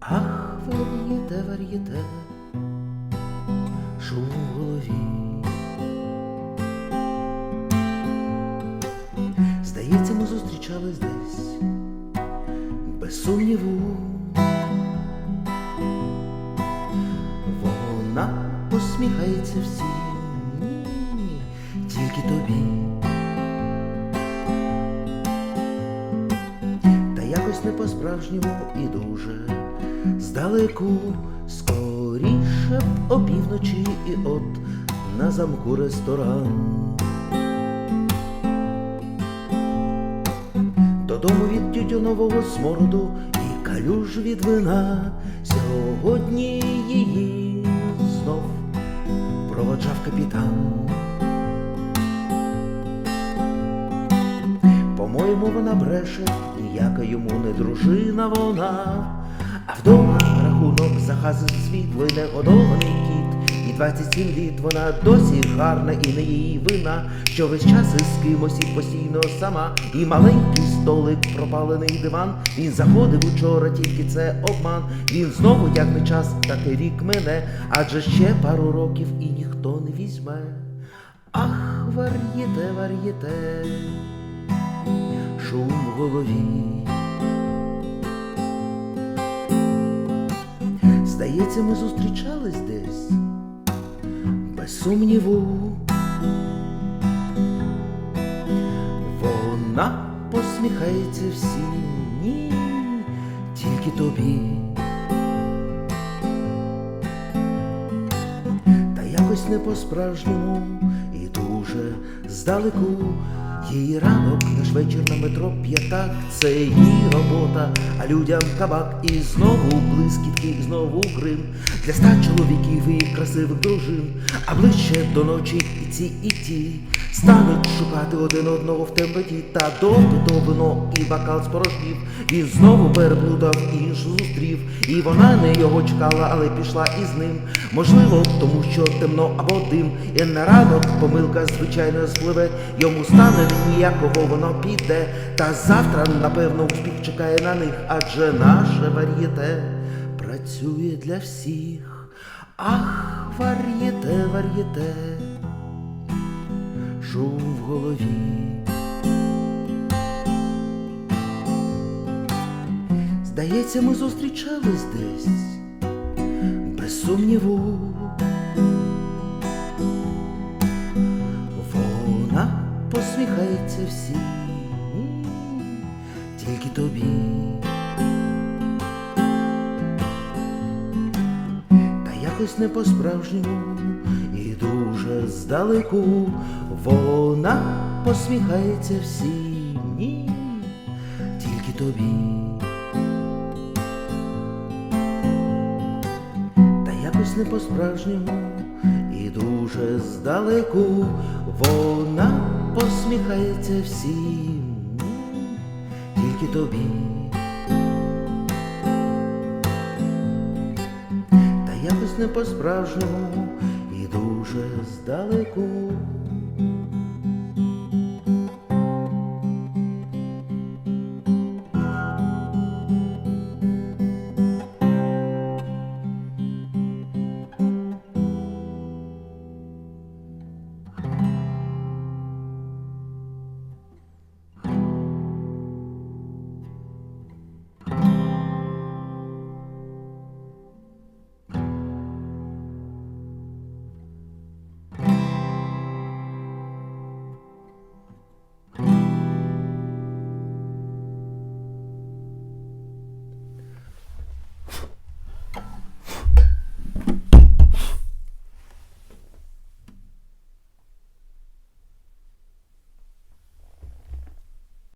вар'єте, вар'єте, шум в голові. Здається, ми зустрічались десь, без сумніву. Вона посміхається всім, ні, тільки тобі. Та якось не по-справжньому і дуже здалеку, скоріше б опівночі і от на замку ресторан. Додому від тютюнового смороду і калюж від вина. Сьогодні її знов проводжав капітан. По-моєму, вона бреше, ніяка йому не дружина вона. А вдома рахунок за хази світло й негодований кіт. І 27 літ вона досі гарна і не її вина, що весь час із кимось і постійно сама. І маленький столик, пропалений диван. Він заходив учора, тільки це обман. Він знову тягне час, так і рік мене, адже ще пару років і ніхто не візьме. Ах, вар'єте, вар'єте, шум в голові. Здається, ми зустрічались десь, без сумніву. Вона посміхається всім, ні, тільки тобі. Та якось не по-справжньому і дуже здалеку. Її ранок наш вечір на метро п'ятак, це її робота, а людям кабак і знову блискітки, і знову грим. Для ста чоловіків і красивих дружин, а ближче до ночі і ці, і ті стануть шукати один одного в темноті, та доки то вино і бокал спорожнів, він знову переплутав іншу зустрів, і вона не його чекала, але пішла із ним. Можливо, тому що темно або дим, і на ранок помилка звичайно спливе, йому стане ніякого воно піде. Та завтра, напевно, успіх чекає на них, адже наше вар'єте працює для всіх. Ах, вар'єте, вар'єте, шум в голові. Здається, ми зустрічались десь без сумніву. Вона посміхається всім, тільки тобі. Та якось не по-справжньому здалеку вона посміхається всім, ні, тільки тобі. Та якось не по-справжньому і дуже здалеку вона посміхається всім, тільки тобі. Та якось не по-справжньому дуже здалеку